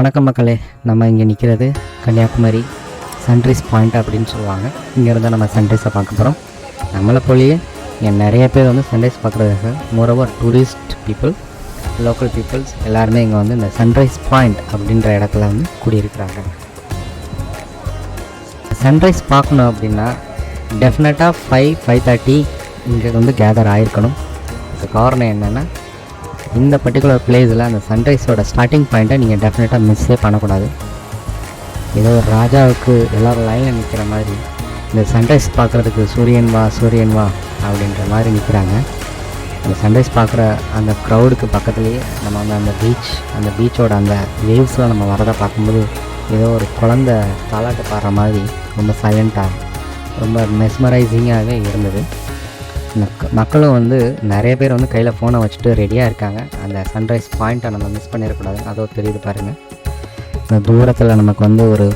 வணக்கம் மக்களே நம்ம இங்கே நிற்கிறது கன்னியாகுமரி சன்ரைஸ் பாயிண்ட் அப்படின்னு சொல்லுவாங்க. இங்கேருந்து நம்ம சன்ரைஸை பார்க்க போகிறோம் நம்மளை போலயே என் நிறைய பேர் வந்து சன்ரைஸ் பார்க்குறதுக்கு moreover tourist people local peoples எல்லாருமே இங்கே வந்து இந்த சன்ரைஸ் பாயிண்ட் அப்படின்ற இடத்துல வந்து கூடியிருக்கிறாங்க. சன்ரைஸ் பார்க்கணும் அப்படின்னா டெஃபினட்டாக ஃபைவ் ஃபைவ் தேர்ட்டி இங்கே வந்து கேதர் ஆகிருக்கணும் அதுக்கு காரணம் என்னென்னா இந்த பர்டிகுலர் பிளேஸில் அந்த சன்ரைஸோட ஸ்டார்டிங் பாயிண்ட்டை நீங்கள் டெஃபினட்டாக மிஸ்ஸே பண்ணக்கூடாது. ஏதோ ஒரு ராஜாவுக்கு எல்லோரும் லைனில் நிற்கிற மாதிரி இந்த சன்ரைஸ் பார்க்குறதுக்கு சூரியன் வா சூரியன் வா அப்படின்ற மாதிரி நிற்கிறாங்க அந்த சன்ரைஸ் பார்க்குற அந்த க்ரௌடுக்கு பக்கத்துலேயே நம்ம வந்து அந்த பீச் அந்த பீச்சோட அந்த வேவ்ஸ்லாம் நம்ம வரதை பார்க்கும்போது ஏதோ ஒரு குழந்த தாலாட்டு பாடுற மாதிரி ரொம்ப சைலண்ட்டாக ரொம்ப மெஸ்மரைசிங்காகவே இருந்தது. மக்களும் வந்து நிறைய பேர் வந்து கையில் ஃபோனை வச்சுட்டு ரெடியாக இருக்காங்க. அந்த சன்ரைஸ் பாயிண்ட்டை நம்ம மிஸ் பண்ணிடக்கூடாது அதோ தெரியுது பாருங்கள் இந்த தூரத்தில் நமக்கு வந்து ஒரு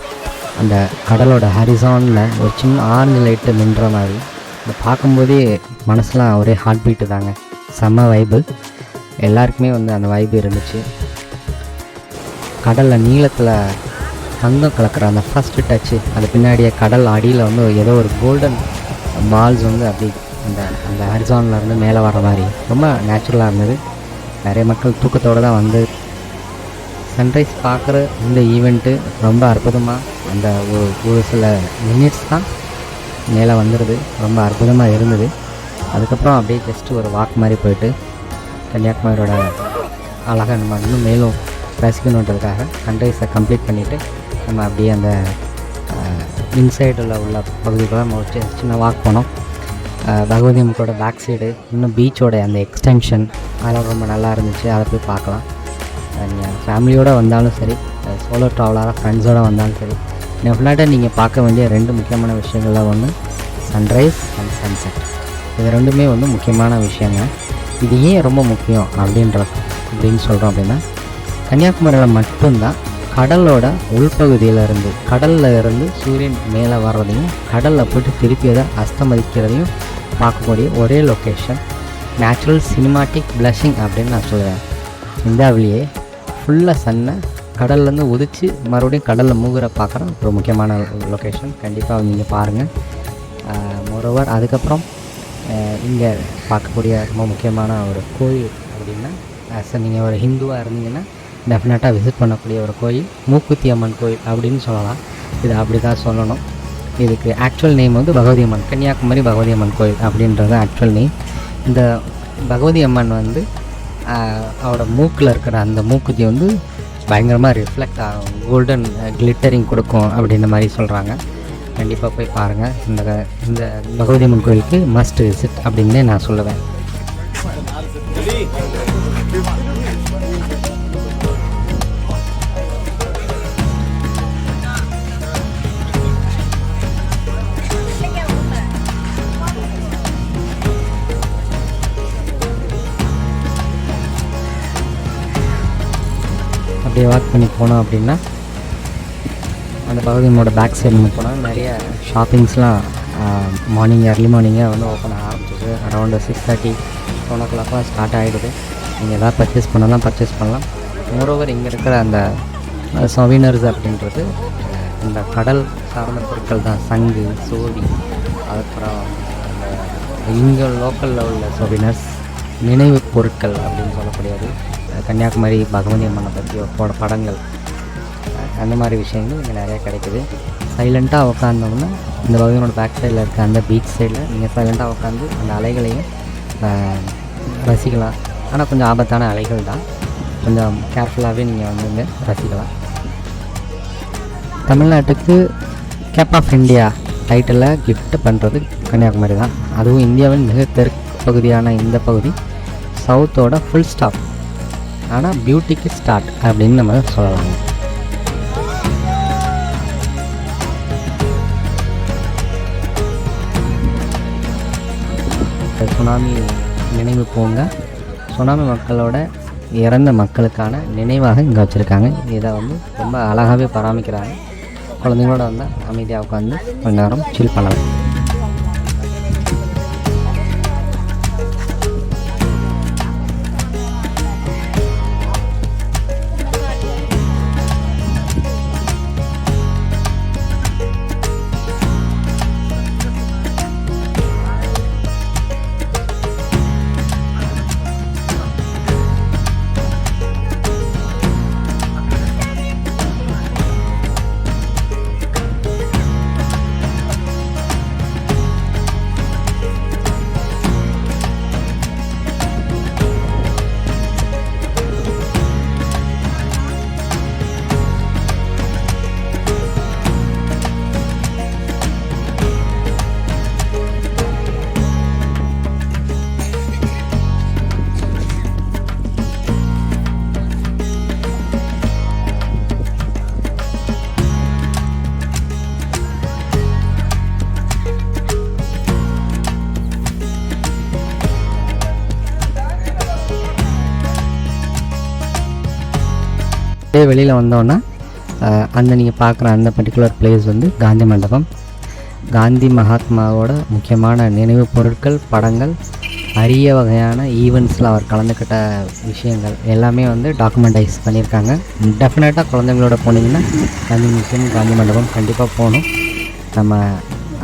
அந்த கடலோட ஹரிசானில் ஒரு சின்ன ஆரஞ்சு லைட்டு நின்ற மாதிரி இதை பார்க்கும்போதே மனசுலாம் ஒரே ஹார்ட் பீட்டு தாங்க. செம்ம வைபு எல்லாருக்குமே வந்து அந்த வைபு இருந்துச்சு. கடலில் நீளத்தில் தங்கம் கலக்கிற அந்த ஃபஸ்ட்டு டச்சு அது பின்னாடியே கடல் அடியில் வந்து ஏதோ ஒரு கோல்டன் பால்ஸ் வந்து அப்படி அந்த அந்த ஹரிசானில் இருந்து மேலே வர மாதிரி. ரொம்ப நேச்சுரலாக இருந்தது. நிறைய மக்கள் தூக்கத்தோடு தான் வந்து சன்ரைஸ் பார்க்குற இந்த ஈவெண்ட்டு ரொம்ப அற்புதமாக அந்த ஒரு ஒரு சில மினிட்ஸ் தான் மேலே வந்துடுது ரொம்ப அற்புதமாக இருந்தது. அதுக்கப்புறம் அப்படியே ஜஸ்ட் ஒரு வாக் மாதிரி போயிட்டு கன்னியாகுமரியோட அழகாக நம்ம இன்னும் மேலும் ரசிக்கணுன்றதுக்காக சன்ரைஸை கம்ப்ளீட் பண்ணிவிட்டு நம்ம அப்படியே அந்த இன்சைடில் உள்ள பகுதிக்குள்ள நம்ம ஒரு சின்ன வாக் போனோம். பகவதி அம்மக்கோட பேக் சைடு இன்னும் பீச்சோட அந்த எக்ஸ்டென்ஷன் அதெல்லாம் ரொம்ப நல்லா இருந்துச்சு. அதை போய் பார்க்கலாம். நீங்கள் ஃபேமிலியோடு வந்தாலும் சரி சோலோ ட்ராவலராக ஃப்ரெண்ட்ஸோடு வந்தாலும் சரி டெஃபினட்டாக நீங்கள் பார்க்க வேண்டிய ரெண்டு முக்கியமான விஷயங்களில் ஒன்று சன்ரைஸ் அண்ட் சன்செட் இது ரெண்டுமே வந்து முக்கியமான விஷயங்க. இது ஏன் ரொம்ப முக்கியம் அப்படின்ற அப்படின்னு சொல்கிறோம் அப்படின்னா கன்னியாகுமரியில் மட்டும்தான் கடலோட உள்பகுதியில் இருந்து கடல்ல இருந்து சூரியன் மேலே வர்றதையும் கடலில் போய்ட்டு திருப்பி அதை அஸ்தமதிக்கிறதையும் பார்க்கக்கூடிய ஒரே லொக்கேஷன் நேச்சுரல் சினிமாட்டிக் பிளஷிங் அப்படின்னு நான் சொல்கிறேன் இந்தியாவிலேயே ஃபுல்லாக சன்னை கடல்லேருந்து உதிச்சு மறுபடியும் கடலில் மூகிற பார்க்குற ஒரு முக்கியமான லொக்கேஷன் கண்டிப்பாக நீங்கள் பாருங்கள் மோரோவர் அதுக்கப்புறம் இங்கே பார்க்கக்கூடிய ரொம்ப முக்கியமான ஒரு கோயில் அப்படின்னா ஆஸ் நீங்கள் ஒரு ஹிந்துவாக இருந்தீங்கன்னா டெஃபினட்டாக விசிட் பண்ணக்கூடிய ஒரு கோயில் மூக்குத்தி அம்மன் கோயில் அப்படின்னு சொல்லலாம். இது அப்படி தான் சொல்லணும். இதுக்கு ஆக்சுவல் நேம் வந்து பகவதி அம்மன் கன்னியாகுமரி பகவதி அம்மன் கோயில் அப்படின்றது ஆக்சுவல் நேம் இந்த பகவதி அம்மன் வந்து அவரோட மூக்கில் இருக்கிற அந்த மூக்குத்தி வந்து பயங்கரமாக ரிஃப்ளெக்ட் ஆகும் கோல்டன் கிளிட்டரிங் கொடுக்கும் அப்படின்ற மாதிரி சொல்கிறாங்க கண்டிப்பாக போய் பாருங்கள் இந்த இந்த பகவதி அம்மன் கோயிலுக்கு மஸ்ட் விசிட் அப்படின்னே நான் சொல்லுவேன். அப்படியே வாக் பண்ணி போனோம் அப்படின்னா அந்த பகுதியோட பேக் சைடு நம்ம போனால் நிறைய ஷாப்பிங்ஸ்லாம் மார்னிங் ஏர்லி மார்னிங்கே வந்து ஓப்பன் ஆரம்பிச்சிது. அரௌண்டு சிக்ஸ் தேர்ட்டி செவன் ஓ கிளாக்லாம் ஸ்டார்ட் ஆகிடுது நீங்கள் எதாவது பர்ச்சேஸ் பண்ணலாம் பர்ச்சேஸ் பண்ணலாம். மோரோவர் இங்கே இருக்கிற அந்த சொவினர்ஸ் அப்படின்றது இந்த கடல் சார்ந்த பொருட்கள் தான். சங்கு சோடி அதுக்கப்புறம் இங்கே லோக்கலில் உள்ள சொவினர்ஸ் நினைவு பொருட்கள் அப்படின்னு சொல்லக்கூடியது. கன்னியாகுமரி பகவதி அம்மனை பற்றி போட படங்கள். அந்த மாதிரி விஷயங்கள் இங்கே நிறையா கிடைக்குது. சைலண்ட்டாக உட்காந்தோம்னா இந்த பகுதியோட பேக் சைடில் இருக்க அந்த பீச் சைடில் நீங்கள் சைலண்ட்டாக உட்காந்து அந்த அலைகளையும் ரசிக்கலாம். ஆனால் கொஞ்சம் ஆபத்தான அலைகள் தான். கொஞ்சம் கேர்ஃபுல்லாகவே நீங்கள் வந்து இங்கே ரசிக்கலாம். தமிழ்நாட்டுக்கு கேப் ஆஃப் இந்தியா டைட்டிலை கிஃப்ட் பண்ணுறது கன்னியாகுமரி தான். அதுவும் இந்தியாவின் மிக தெற்கு பகுதியான இந்த பகுதி சவுத்தோட ஃபுல் ஸ்டாப் ஆனால் பியூட்டிக்கு ஸ்டார்ட் அப்படின்னு நம்ம சொல்லலாம். சுனாமி நினைவு பூங்கா. சுனாமி மக்களோட இறந்த மக்களுக்கான நினைவாக இங்கே வச்சுருக்காங்க. இதை வந்து ரொம்ப அழகாகவே பராமரிக்கிறாங்க. குழந்தைங்களோட வந்து அமைதியாக உட்காந்து கொஞ்ச நேரம் சில் பண்ணலாம். அப்படியே வெளியில் வந்தோன்னா அந்த நீங்கள் பார்க்குற அந்த பர்டிகுலர் பிளேஸ் வந்து காந்தி மண்டபம். காந்தி மகாத்மாவோட முக்கியமான நினைவு பொருட்கள் படங்கள் அரிய வகையான ஈவெண்ட்ஸில் அவர் கலந்துக்கிட்ட விஷயங்கள் எல்லாமே வந்து டாக்குமெண்டைஸ் பண்ணியிருக்காங்க. டெஃபினட்டாக குழந்தைங்களோட போனீங்கன்னா காந்தி மியூசியம் காந்தி மண்டபம் கண்டிப்பாக போகணும். நம்ம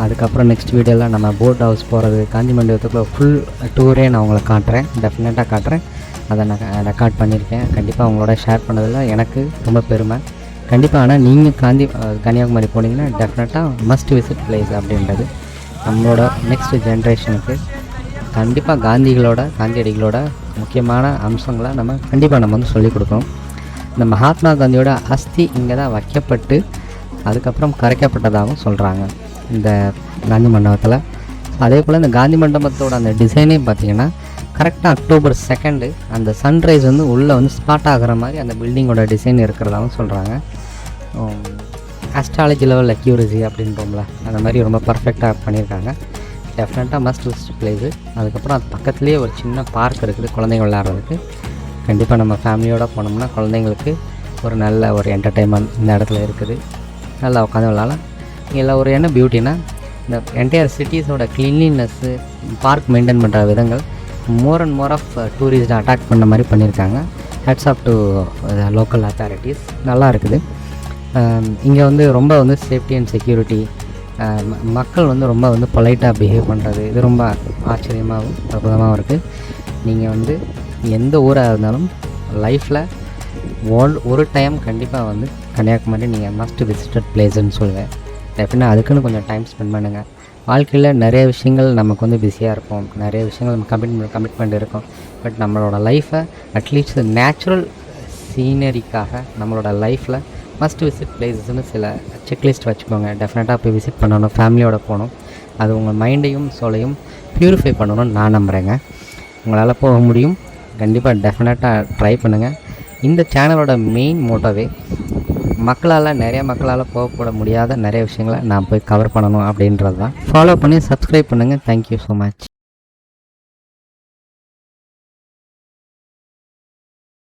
அதுக்கப்புறம் நெக்ஸ்ட் வீடியோவில் நம்ம போட் ஹவுஸ் போகிறது காந்தி மண்டபத்துக்குள்ள ஃபுல் டூரே நான் உங்களை காட்டுறேன். டெஃபினட்டாக காட்டுறேன். அதை நான் ரெக்கார்ட் பண்ணியிருக்கேன். கண்டிப்பாக அவங்களோட ஷேர் பண்ணதில் எனக்கு ரொம்ப பெருமை. கண்டிப்பாக ஆனால் நீங்கள் காந்தி கன்னியாகுமரி போனீங்கன்னா டெஃபினட்டாக மஸ்ட் விசிட் பிளேஸ் அப்படின்றது நம்மளோட நெக்ஸ்ட் ஜென்ரேஷனுக்கு கண்டிப்பாக காந்திகளோட காந்தியடிகளோட முக்கியமான அம்சங்களை நம்ம கண்டிப்பாக நம்ம வந்து சொல்லிக் கொடுக்கணும். இந்த மகாத்மா காந்தியோட அஸ்தி இங்கே தான் வைக்கப்பட்டு அதுக்கப்புறம் கரைக்கப்பட்டதாகவும் சொல்கிறாங்க இந்த காந்தி மண்டபத்தில். அதே போல் இந்த காந்தி மண்டபத்தோட அந்த டிசைனே பார்த்திங்கன்னா கரெக்டாக அக்டோபர் செகண்டு அந்த சன்ரைஸ் வந்து உள்ளே வந்து ஸ்பாட் ஆகிற மாதிரி அந்த பில்டிங்கோட டிசைன் இருக்கிறதாகவும் சொல்கிறாங்க ஆஸ்ட்ராலஜி லெவல் அக்யூரசி அப்படின்றோம்ல அந்த மாதிரி ரொம்ப பர்ஃபெக்டாக பண்ணியிருக்காங்க. டெஃபினட்டாக மஸ்ட் விசிட் பிளேஸு அதுக்கப்புறம் அது பக்கத்துலேயே ஒரு சின்ன பார்க் இருக்குது குழந்தைங்க விளையாடுறதுக்கு. கண்டிப்பாக நம்ம ஃபேமிலியோடு போனோம்னா குழந்தைங்களுக்கு ஒரு நல்ல ஒரு என்டர்டெயின்மெண்ட் இந்த இடத்துல இருக்குது. நல்லா உட்காந்து விளாட்லாம் இதில் ஒரு என்ன பியூட்டினா இந்த என்டையர் சிட்டிஸோட க்ளீன்லினஸ்ஸு பார்க் மெயின்டைன் பண்ணுற விதங்கள் more and more of tourist attract பண்ண மாதிரி பண்ணியிருக்காங்க. Hats off to local authorities நல்லா இருக்குது. Um, இங்கே வந்து ரொம்ப வந்து சேஃப்டி அண்ட் செக்யூரிட்டி மக்கள் வந்து ரொம்ப வந்து பொலைட்டாக பிஹேவ் பண்ணுறது இது ரொம்ப ஆச்சரியமாகவும் அற்புதமாகவும் இருக்குது நீங்கள் வந்து எந்த ஊராக இருந்தாலும் லைஃப்பில் ஒன் ஒரு டைம் கண்டிப்பாக வந்து கன்னியாகுமரி நீங்கள் மஸ்ட் விசிட்டட் பிளேஸ்ன்னு சொல்லுவேன் டெஃபினாக அதுக்குன்னு கொஞ்சம் டைம் ஸ்பெண்ட் பண்ணுங்கள் வாழ்க்கையில் நிறைய விஷயங்கள் நமக்கு வந்து பிஸியாக இருப்போம் நிறைய விஷயங்கள் நம்ம கமிட்மெண்ட் கமிட்மெண்ட் இருக்கும். பட் நம்மளோட லைஃப்பை அட்லீஸ்ட் நேச்சுரல் சீனரிக்காக நம்மளோட லைஃப்பில் மஸ்ட் விசிட் பிளேசஸ்னு சில செக்லிஸ்ட் வச்சுக்கோங்க. டெஃபினட்டாக போய் விசிட் பண்ணணும் ஃபேமிலியோட போகணும். அது உங்கள் மைண்டையும் சோலையும் ப்யூரிஃபை பண்ணணும்னு நான் நம்புகிறேங்க உங்களால் போக முடியும். கண்டிப்பாக டெஃபினட்டாக ட்ரை பண்ணுங்கள் இந்த சேனலோட மெயின் மோட்டோவே மக்களால் நிறைய மக்களால் போகப்பட முடியாத நிறைய விஷயங்களை நான் போய் கவர் பண்ணணும் அப்படின்றது தான் ஃபாலோ பண்ணி சப்ஸ்கிரைப் பண்ணுங்கள் தேங்க்யூ ஸோ மச்